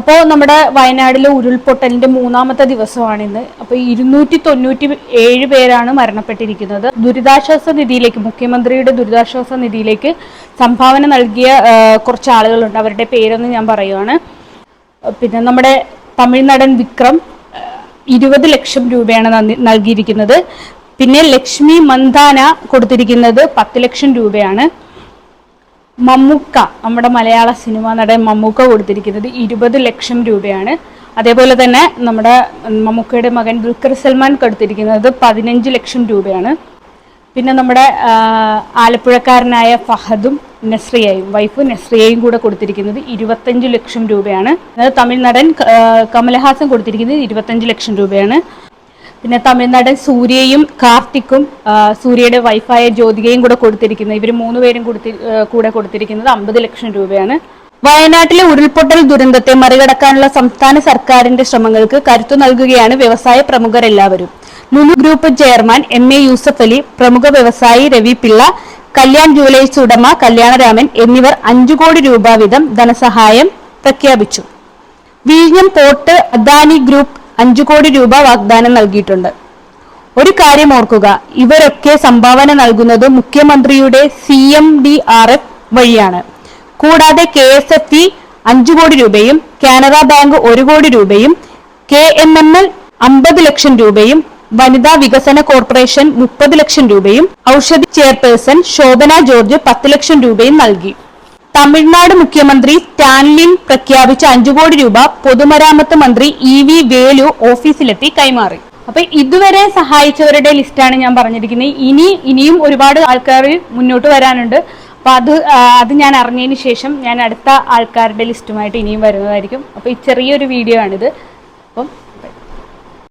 അപ്പോൾ നമ്മുടെ വയനാടിലെ ഉരുൾപൊട്ടലിന്റെ മൂന്നാമത്തെ ദിവസമാണ് ഇന്ന് അപ്പോൾ ഇരുന്നൂറ്റി തൊണ്ണൂറ്റി ഏഴ് പേരാണ് മരണപ്പെട്ടിരിക്കുന്നത്. ദുരിതാശ്വാസ നിധിയിലേക്ക് മുഖ്യമന്ത്രിയുടെ ദുരിതാശ്വാസ നിധിയിലേക്ക് സംഭാവന നൽകിയ കുറച്ച് ആളുകളുണ്ട്. അവരുടെ പേരൊന്നും ഞാൻ പറയുവാണ്. പിന്നെ നമ്മുടെ തമിഴ്നടൻ വിക്രം ഇരുപത് ലക്ഷം രൂപയാണ് നൽകിയിരിക്കുന്നത്. പിന്നെ ലക്ഷ്മി മന്ദാന കൊടുത്തിരിക്കുന്നത് പത്ത് ലക്ഷം രൂപയാണ്. മമ്മൂക്ക നമ്മുടെ മലയാള സിനിമ നടൻ മമ്മൂക്ക കൊടുത്തിരിക്കുന്നത് ഇരുപത് ലക്ഷം രൂപയാണ്. അതേപോലെ തന്നെ നമ്മുടെ മമ്മൂക്കയുടെ മകൻ ദുൽഖർ സൽമാൻ കൊടുത്തിരിക്കുന്നത് പതിനഞ്ച് ലക്ഷം രൂപയാണ്. പിന്നെ നമ്മുടെ ആലപ്പുഴക്കാരനായ ഫഹദും നസ്രിയയും വൈഫ് നസ്രിയയും കൂടെ കൊടുത്തിരിക്കുന്നത് ഇരുപത്തഞ്ച് ലക്ഷം രൂപയാണ്. തമിഴ് നടൻ കമലഹാസൻ കൊടുത്തിരിക്കുന്നത് ഇരുപത്തഞ്ച് ലക്ഷം രൂപയാണ്. പിന്നെ തമിഴ്നാടൻ സൂര്യയും കാർത്തിക്കും സൂര്യയുടെ വൈഫായ ജ്യോതികയും കൂടെ കൊടുത്തിരിക്കുന്നത്. ഇവർ മൂന്നുപേരും കൊടുത്തി കൂടെ കൊടുത്തിരിക്കുന്നത് അമ്പത് ലക്ഷം രൂപയാണ്. വയനാട്ടിലെ ഉരുൾപൊട്ടൽ ദുരന്തത്തെ മറികടക്കാനുള്ള സംസ്ഥാന സർക്കാരിന്റെ ശ്രമങ്ങൾക്ക് കരുത്തു നൽകുകയാണ് വ്യവസായ പ്രമുഖരെല്ലാവരും. മുൻ group chairman M A Yusuf Ali പ്രമുഖ വ്യവസായി രവി പിള്ള കല്യാൺ ജുവലേഴ്സ് ഉടമ കല്യാണരാമൻ എന്നിവർ അഞ്ചു കോടി രൂപ വീതം ധനസഹായം പ്രഖ്യാപിച്ചു. വിഴിഞ്ഞം പോർട്ട് അദാനി ഗ്രൂപ്പ് അഞ്ചു കോടി രൂപ വാഗ്ദാനം നൽകിയിട്ടുണ്ട്. ഒരു കാര്യം ഓർക്കുക ഇവരൊക്കെ സംഭാവന നൽകുന്നത് മുഖ്യമന്ത്രിയുടെ C M D R F വഴിയാണ്. കൂടാതെ കെ എസ് എഫ് ഇ അഞ്ചു കോടി രൂപയും കാനറ ബാങ്ക് ഒരു കോടി രൂപയും കെ എം എം എൽ അമ്പത് ലക്ഷം രൂപയും വനിതാ വികസന കോർപ്പറേഷൻ മുപ്പത് ലക്ഷം രൂപയും ഔഷധി ചെയർപേഴ്സൺ ശോഭന ജോർജ് പത്ത് ലക്ഷം രൂപയും നൽകി. തമിഴ്നാട് മുഖ്യമന്ത്രി സ്റ്റാൻലിൻ പ്രഖ്യാപിച്ച അഞ്ചു കോടി രൂപ പൊതുമരാമത്ത് മന്ത്രി ഇ വി വേലു ഓഫീസിലെത്തി കൈമാറി. അപ്പൊ ഇതുവരെ സഹായിച്ചവരുടെ ലിസ്റ്റാണ് ഞാൻ പറഞ്ഞിരിക്കുന്നത്. ഇനി ഇനിയും ഒരുപാട് ആൾക്കാർ മുന്നോട്ട് വരാനുണ്ട്. അപ്പൊ അത് അത് ഞാൻ അറിഞ്ഞതിന് ശേഷം ഞാൻ അടുത്ത ആൾക്കാരുടെ ലിസ്റ്റുമായിട്ട് ഇനിയും വരുന്നതായിരിക്കും. അപ്പൊ ഈ ചെറിയൊരു വീഡിയോ ആണിത്. അപ്പം